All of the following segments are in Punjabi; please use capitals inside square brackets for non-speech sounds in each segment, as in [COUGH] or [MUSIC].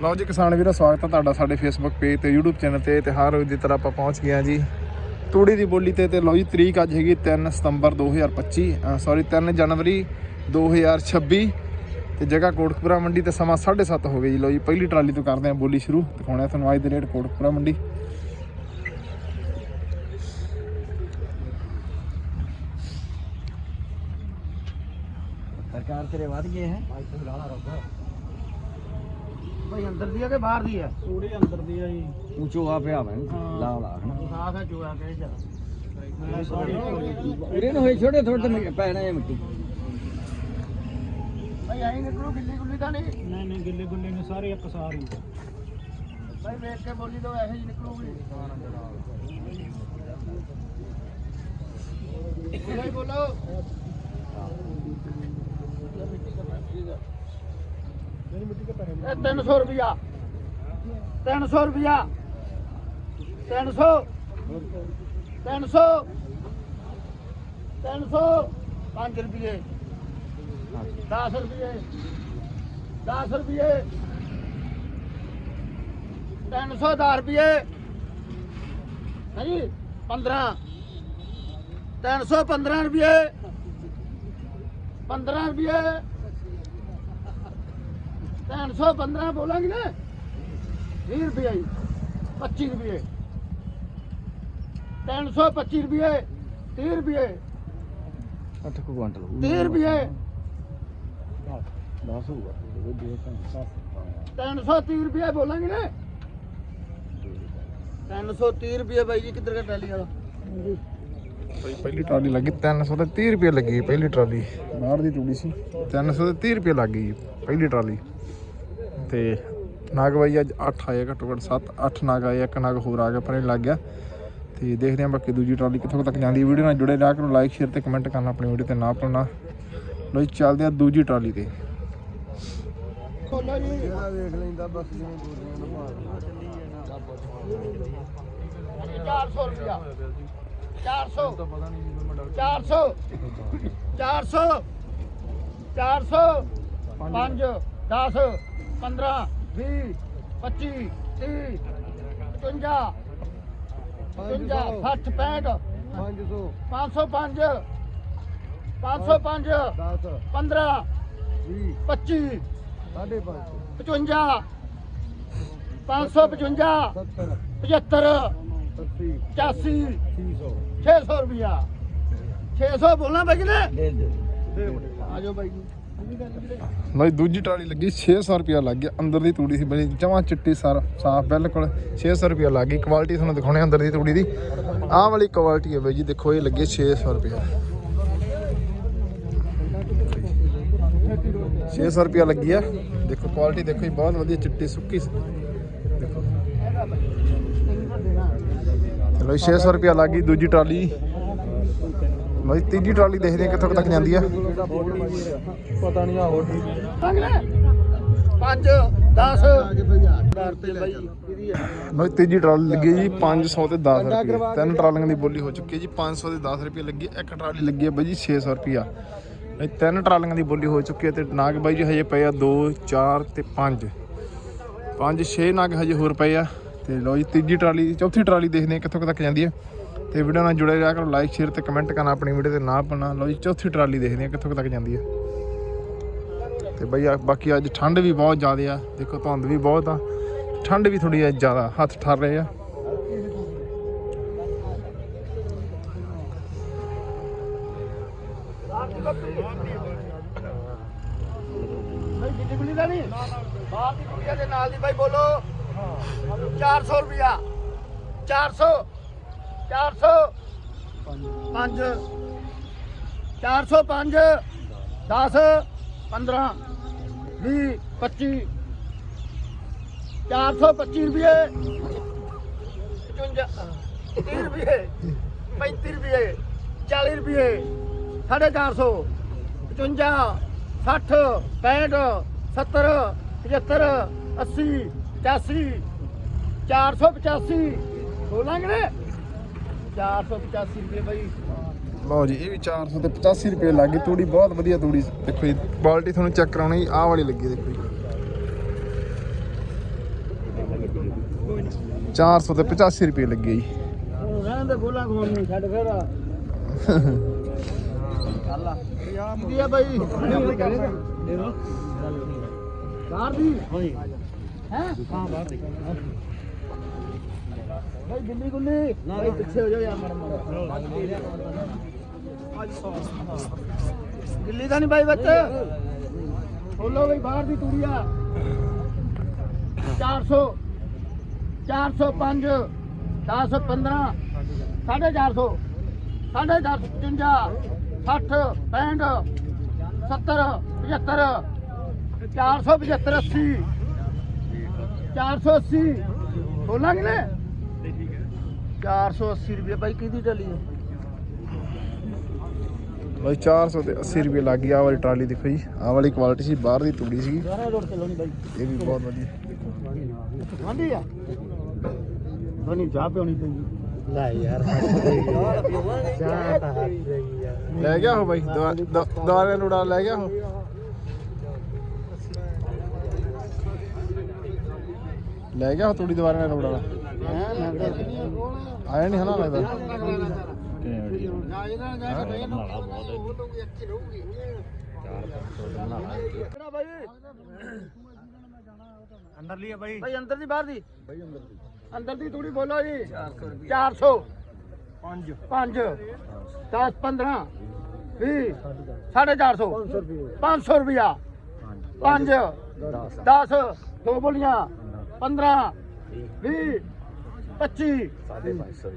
ਲਓ ਜੀ ਕਿਸਾਨ ਵੀਰੋ, ਸਵਾਗਤ ਹੈ ਤੁਹਾਡਾ ਸਾਡੇ ਫੇਸਬੁੱਕ ਪੇਜ ਤੇ, YouTube ਚੈਨਲ ਤੇ ਤੇ ਹਰ ਰੋਜ਼ ਦੀ ਤਰ੍ਹਾਂ ਆਪਾਂ ਪਹੁੰਚ ਗਏ ਹਾਂ ਜੀ। ਤੂੜੀ ਦੀ ਬੋਲੀ ਤੇ ਤੇ ਲਓ ਜੀ, ਤਰੀਕ ਅੱਜ ਹੈਗੀ 3 ਸਤੰਬਰ 2025 ਸੌਰੀ 3 ਜਨਵਰੀ 2026 ਤੇ ਜਗ੍ਹਾ ਕੋਟਕਪੁਰਾ ਮੰਡੀ ਤੇ ਸਮਾਂ 7:30 ਹੋ ਗਏ ਜੀ। ਲਓ ਜੀ, ਪਹਿਲੀ ਟਰਾਲੀ ਤੋਂ ਕਰਦੇ ਹਾਂ ਬੋਲੀ ਸ਼ੁਰੂ। ਦਿਖਾਉਣਾ ਤੁਹਾਨੂੰ ਅੱਜ ਦੇ ਰੇਟ ਕੋਟਕਪੁਰਾ ਮੰਡੀ। ਸਰਕਾਰ ਤੇਰੇ ਵੱਧ ਗਏ ਹੈ। ਭਾਈ ਅੰਦਰ ਦੀ ਆ ਕਿ ਬਾਹਰ ਦੀ ਆ? ਥੋੜੀ ਅੰਦਰ ਦੀ ਆ ਜੀ। ਉੱਚੋ ਆ ਪਿਆ ਮੈਂ ਹਾਂ। ਲਾ ਲਾ ਹਨਾ? ਸਾਫ਼ ਹੈ ਚੋਆ ਕੇ ਜਾ ਇਹਦੇ ਨੂੰ ਹੋਏ ਛੋਟੇ ਥੋੜੇ ਤੇ ਪੈਣਾ ਹੈ ਮਿੱਟੀ। ਭਾਈ ਆਈ ਨਿਕਲੂ ਗਿੱਲੀ ਗੁੱਲੀ ਤਾਂ ਨਹੀਂ? ਨਹੀਂ ਨਹੀਂ ਗਿੱਲੇ ਗੁੱਲੇ ਨੇ ਸਾਰੇ ਇੱਕ ਸਾਰ ਹੀ ਭਾਈ ਵੇਖ ਕੇ ਬੋਲੀ ਤਾਂ ਇਹੋ ਜੀ ਨਿਕਲੂਗੀ। ਭਾਈ ਬੋਲੋ। ਇਹ 300 ਰੁਪਿਆ 300 ਰੁਪਿਆ 300 300 300 5 ਰੁਪਏ 10 ਰੁਪਏ 10 ਰੁਪਏ 310 ਰੁਪਏ ਹਾਂਜੀ 15 315 ਰੁਪਏ 15 ਰੁਪਏ 315 ਬੋਲਾਂਗੇ ਨਾ। 20 ਰੁਪਏ ਜੀ 25 ਰੁਪਏ। 325 ਰੁਪਏ 30 ਰੁਪਏ। 8 ਕੁਇੰਟਲ 30 ਰੁਪਏ। 10 ਹੋਊਗਾ। 330 ਰੁਪਏ ਬੋਲਾਂਗੇ ਨਾ। 330 ਰੁਪਏ ਬਾਈ ਜੀ ਕਿੱਧਰ ਦਾ ਟੈਲੀ ਵਾਲਾ? ਪਹਿਲੀ ਟਰਾਲੀ ਲੱਗੀ 330 ਰੁਪਏ ਲੱਗੀ ਪਹਿਲੀ ਟਰਾਲੀ। ਬਾਹਰ ਦੀ ਤੂੜੀ ਸੀ। 330 ਰੁਪਏ ਲੱਗ ਪਹਿਲੀ ਟਰਾਲੀ। ਤੇ ਨਾਗ ਬਾਈ ਅੱਜ 8 ਆਏ ਘੱਟੋ ਘੱਟ 7 8 ਨਾਗ ਆਏ ਇੱਕ ਨਾਗ ਹੋਰ ਆ ਗਿਆ ਪਰ ਲੱਗ ਗਿਆ। ਤੇ ਦੇਖਦੇ ਹਾਂ ਬਾਕੀ ਦੂਜੀ ਟਰਾਲੀ ਕਿੱਥੋਂ ਤੱਕ ਜਾਂਦੀ ਵੀਡੀਓ ਨਾਲ ਜੁੜੇ ਰਹਿ ਕਰੋ ਲਾਈਕ ਸ਼ੇਅਰ ਤੇ ਕਮੈਂਟ ਕਰਨਾ, ਆਪਣੀ ਵੀਡੀਓ ਤੇ ਨਾ ਭੁੱਲਣਾ। ਲੋ ਜੀ, ਚੱਲਦੇ ਆ ਦੂਜੀ ਟਰਾਲੀ ਤੇ। ਬੋਲੋ ਜੀ ਲੈਂਦਾ ਬਸ ਜਿਵੇਂ ਬੋਲੀਆਂ ਹਾਂਜੀ 400 ਰੁਪਿਆ 400 400 400 400 5 10 15 20 25 30 55 55 60 65 500 505 505 10 15 20 25 550 55 555 70 75 80 85 600 600 ਰੁਪਿਆ 600 ਬੋਲਣਾ ਬਾਈ ਜੀ ਨੇ? ਦੇ ਦੇ। ਆ ਜਾਓ ਬਾਈ ਜੀ। ਲੋ ਦੂਜੀ ਟਰਾਲੀ ਲੱਗੀ 600 ਰੁਪਿਆ ਲੱਗ ਗਿਆ, ਅੰਦਰ ਦੀ ਤੂੜੀ ਸੀ ਬੜੀ ਜਮਾਂ ਚਿੱਟੀ ਸਾਰ, ਸਾਫ਼ ਬਿਲਕੁਲ 600 ਰੁਪਿਆ ਲੱਗ ਗਈ ਕੁਆਲਿਟੀ ਤੁਹਾਨੂੰ ਦਿਖਾਉਣੀ ਅੰਦਰ ਦੀ ਤੂੜੀ ਦੀ। ਆਹ ਵਾਲੀ ਕੁਆਲਿਟੀ ਹੈ ਬਾਈ ਜੀ, ਦੇਖੋ, ਇਹ ਲੱਗੀ 600 ਰੁਪਿਆ 600 ਰੁਪਿਆ ਲੱਗੀ ਆ। ਦੇਖੋ ਕੁਆਲਿਟੀ ਦੇਖੋ ਜੀ, ਬਹੁਤ ਵਧੀਆ, ਚਿੱਟੀ, ਸੁੱਕੀ ਦੇਖੋ। ਚਲੋ ਜੀ 600 ਰੁਪਿਆ ਲੱਗ ਗਈ ਦੂਜੀ ਟਰਾਲੀ ਲੋ ਜੀ ਤੀਜੀ ਟਰਾਲੀ ਦੇਖਦੇ ਹਾਂ ਕਿੱਥੋਂ ਕੁ ਤੱਕ ਜਾਂਦੀ ਆ। ਪਤਾ ਨਹੀਂ ਆ ਹੋਰ 5 10 ਕਰਤੇ ਬਾਈ ਕਿਹਦੀ ਹੈ ਲੋ ਜੀ ਤੀਜੀ ਟਰਾਲੀ ਲੱਗੀ ਜੀ 500 ਤੇ 10 ਰੁਪਏ। ਤਿੰਨ ਟਰਾਲੀਆਂ ਦੀ ਬੋਲੀ ਹੋ ਚੁੱਕੀ ਹੈ ਜੀ 500 ਤੇ 10 ਰੁਪਏ ਲੱਗੀ ਹੈ। ਇੱਕ ਟਰਾਲੀ ਲੱਗੀ ਹੈ ਬਾਈ ਜੀ 600 ਰੁਪਿਆ ਇਹ ਤਿੰਨ ਟਰਾਲੀਆਂ ਦੀ ਬੋਲੀ ਹੋ ਚੁੱਕੀ ਹੈ ਤੇ ਨਾਗ ਬਾਈ ਜੀ ਹਜੇ ਪਏ ਆ 2 4 ਤੇ 5 5 6 ਨਾਗ ਹਜੇ ਹੋਰ ਪਏ ਆ। ਤੇ ਲੋ ਜੀ ਤੀਜੀ ਟਰਾਲੀ ਚੌਥੀ ਟਰਾਲੀ ਦੇਖਦੇ ਹਾਂ ਕਿੱਥੋਂ ਕੁ ਤੱਕ ਜਾਂਦੀ ਹੈ। ਤੇ ਵੀਡੀਓ ਨਾਲ ਜੁੜੇ ਰਿਹਾ ਕਰੋ ਲਾਈਕ ਸ਼ੇਅਰ ਤੇ ਕਮੈਂਟ ਕਰਨਾ, ਆਪਣੀ ਵੀਡੀਓ ਤੇ ਨਾ ਭੁੱਲਣਾ। ਲੋ ਜੀ, ਚੌਥੀ ਟਰਾਲੀ ਦੇਖਦੇ ਹਾਂ ਕਿੱਥੋਂ ਤੱਕ ਜਾਂਦੀ ਹੈ ਤੇ ਬਈ ਬਾਕੀ ਅੱਜ ਠੰਡ ਵੀ ਬਹੁਤ ਜ਼ਿਆਦਾ ਆ। ਦੇਖੋ, ਧੁੰਦ ਵੀ ਬਹੁਤ ਆ। ਠੰਡ ਵੀ ਥੋੜੀ ਜ਼ਿਆਦਾ ਹੱਥ ਠਰ ਰਹੇ ਆ। ਬਾਈ ਦਾ ਨਹੀਂ ਬਾਹਰ ਦੀ ਗੁੱਲੀਆਂ ਦੇ ਨਾਲ ਦੀ ਬਾਈ ਬੋਲੋ। 400 ਰੁਪਿਆ 400 400 5 405 10 15 20 25 425 ਰੁਪਏ। 55 30 ਰੁਪਏ। 35 ਰੁਪਏ। 40 ਰੁਪਏ। 450 55 60 65 70 75 80 85 485 ਬੋਲਾਂਗੇ ਨੇ 485 ਰੁਪਏ ਬਾਈ। ਲਓ ਜੀ ਇਹ ਵੀ 400 ਤੇ 85 ਰੁਪਏ ਲੱਗ ਗਈ। ਤੂੜੀ ਬਹੁਤ ਵਧੀਆ ਤੂੜੀ ਦੇਖੋ ਜੀ ਕੁਆਲਿਟੀ ਤੁਹਾਨੂੰ ਚੈੱਕ ਕਰਾਉਣੀ ਆਹ ਵਾਲੀ ਲੱਗੀ ਦੇਖੋ ਜੀ। 400 ਤੇ 85 ਰੁਪਏ ਲੱਗੇ ਜੀ। ਉਹ ਰਹਿਣ ਦੇ ਬੋਲਾਂ ਕੋਲ ਨਹੀਂ ਛੱਡ ਫਿਰ। ਅੱਲਾ ਕੀ ਆ ਬਾਈ? [LAUGHS] ਬਾਹਰ ਦੀ। ਹੈ ਹਾਂ ਬਾਹਰ ਦੀ। ਬਾਈ ਦਿੱਲੀ ਗੁੱਲੀ। ਬਾਈ ਪਿੱਛੇ ਹੋ ਜਾਓ ਯਾਰ ਮੜ ਦਿੱਲੀ ਦਾ ਨਹੀਂ ਬਾਈ ਬੱਚੇ ਬੋਲੋ ਬਈ ਬਾਹਰ ਦੀ ਤੂੜੀ ਆ। 400 405 10 15 450 450 55 60 65 70 75 475 80 480 ਬੋਲਾਂਗੇ ਨੇ? 480 ਰੁਪਏ ਬਾਈ ਕਿਹਦੀ ਟਲੀ ਹੈ? ਬਾਈ 400 ਤੇ 80 ਰੁਪਏ ਲੱਗ ਗਿਆ ਆਹ ਵਾਲੀ ਟਰਾਲੀ ਦੇਖੋ ਜੀ। ਆਹ ਵਾਲੀ ਕੁਆਲਿਟੀ ਸੀ ਬਾਹਰ ਦੀ ਤੂੜੀ ਸਾਰਾ ਰੋਡ ਬਾਈ। ਇਹ ਵੀ ਬਹੁਤ ਵਧੀਆ। ਆਂਦੀ ਆ? ਧੋਨੀ ਚਾਹ ਪਿਉਣੀ ਪਈ। ਲੈ ਯਾਰ ਚਾਹ ਤਾਂ ਹੱਥ ਰਹੀ ਯਾਰ ਲੈ ਗਿਆ ਉਹ ਬਾਈ ਦੁਆ- ਦੁਆ- ਦੁਆਰੇ ਨੂੜਾ ਲੈ ਗਿਆ ਉਹ। ਲੈ ਗਿਆ ਤੂੜੀ ਦੁਆਰੇ ਨਾਲ ਨੂੜਾ ਆਇਆ ਨਹੀਂ ਹਨਾ ਲੱਗਦਾ। ਅੰਦਰ ਲਈ ਬਾਈ। ਬਾਈ ਅੰਦਰ ਦੀ ਬਾਹਰ ਦੀ। ਬਾਈ ਅੰਦਰ ਦੀ। ਅੰਦਰ ਦੀ ਥੋੜੀ ਬੋਲੋ ਜੀ। 400 5 5 10 15 20 450 500 ਰੁਪਿਆ 5 10 ਦੋ ਬੋਲੀਆਂ। 15 20 25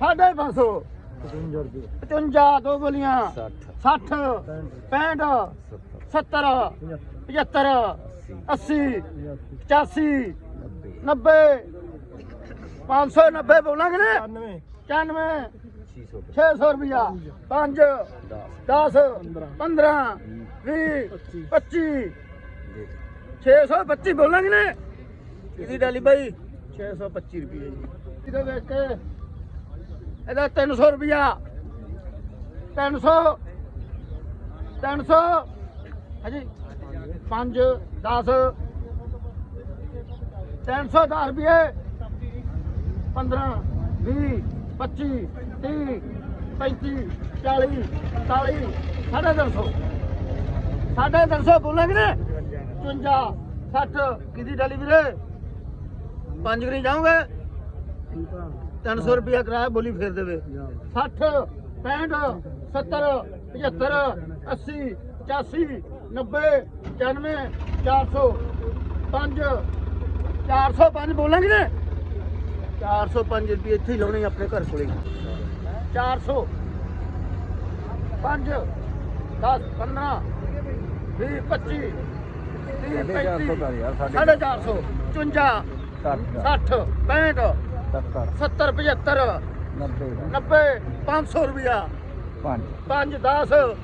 ਸਾਢੇ 500 55 ਦੋ ਬੋਲੀਆਂ 60 65 70 75 80 85 90 590 ਬੋਲਾਂਗੇ ਨੇ। 94 600 ਰੁਪਿਆ 5 10 15 20 25 625 ਬੋਲਾਂਗੇ ਨੇ। ਕਿਹਦੀ ਡਾਲੀ ਬਾਈ? 625 ਰੁਪਏ ਜੀ। ਇਹਦੇ ਵਿੱਚ। ਇਹਦਾ 300 ਰੁਪਿਆ 300 300 ਹਾਂਜੀ। 5 10 310 ਰੁਪਏ। 15 20 25 30 35 40 45 ਸਾਢੇ 300 ਸਾਢੇ 300 ਬੋਲਾਂਗੇ ਨੇ 55 60 ਕਿਹਦੀ ਡਾਲੀ ਵੀਰੇ? ਪੰਜ ਗਰੀ ਜਾਓਗੇ? 300 ਰੁਪਿਆ ਕਿਰਾਇਆ ਬੋਲੀ ਫੇਰ ਦੇਵੇ। 60 65 70 75 80 85 90 95 400 5 405 ਬੋਲਾਂਗੇ ਨੇ? 405 ਰੁਪਏ ਇੱਥੇ ਹੀ ਲਾਉਣੇ ਆਪਣੇ ਘਰ ਕੋਲੇ। 400 5 10 15 20 25 30 35 ਸਾਢੇ 400 54 60 65 70 75 90 500 ਰੁਪਿਆ 5 10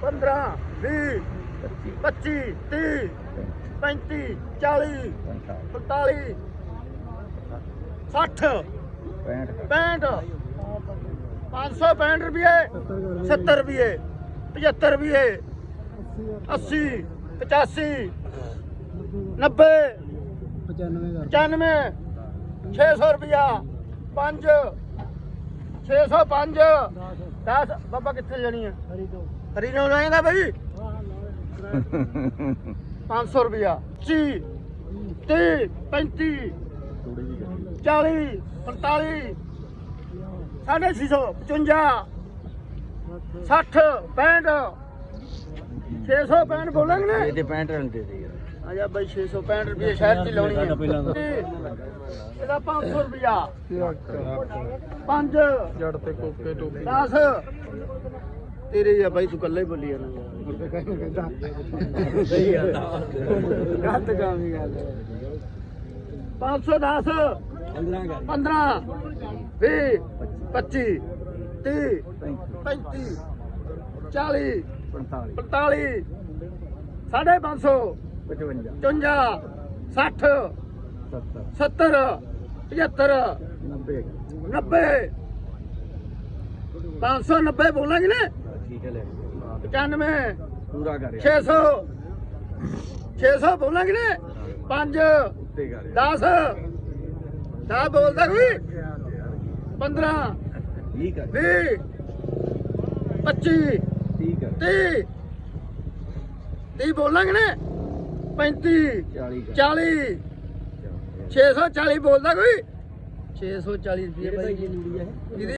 15 20 25 30 35 40 45 60 65 565 ਰੁਪਏ 70 ਰੁਪਏ 75 ਰੁਪਏ 80 85 90 95 600 ਰੁਪਿਆ 5 605 10 ਬਾਬਾ ਕਿੱਥੇ ਜਾਣੀ ਹੈ ਹਰੀ ਨੂੰ ਲਾਏਗਾ ਬਈ? 500 ਰੁਪਿਆ 30 30 35 40 45 ਸਾਢੇ 600 55 60 65 665 ਬੋਲਾਂਗੇ ਨੇ? ਇਹਦੇ 65 ਰੁਪਏ ਦੇ। ਆ ਜਾ ਬਾਈ 665 ਰੁਪਏ ਸ਼ਹਿਰ ਚ ਲਾਉਣੀ ਹੈ। ਇਹਦਾ 500 ਰੁਪਿਆ 5 ਜੜ ਤੇ ਕੋਕੇ ਟੋਪੀ। 10 ਤੇਰੇ ਆ ਬਾਈ ਤੂੰ ਕੱਲਾ ਹੀ ਬੋਲੀ ਜਾਣਾ ਸਹੀ ਗੱਲ ਗਲਤ ਕੰਮ ਹੀ ਗੱਲ। 510 15 20 25 30 35 40 45 ਸਾਢੇ 500 55 60 70 75 90 590 ਬੋਲਾਂਗੇ ਨੇ ਠੀਕ ਹੈ ਲੈ। 95 ਪੂਰਾ ਕਰ 600 600 ਬੋਲਾਂਗੇ ਨੇ 5 ਉੱਤੇ ਕਰ 10 ਦਾ ਬੋਲਦਾ ਕੋਈ? 15 ਠੀਕ ਹੈ 20 25 ਠੀਕ ਹੈ 30 30 ਬੋਲਾਂਗੇ ਨੇ 35 40 ਕਰ 40 640 ਬੋਲਦਾ ਕੋਈ? 640 ਰੁਪਏ ਕੀ ਮੂੜੀ ਹੈ ਇਹਦੀ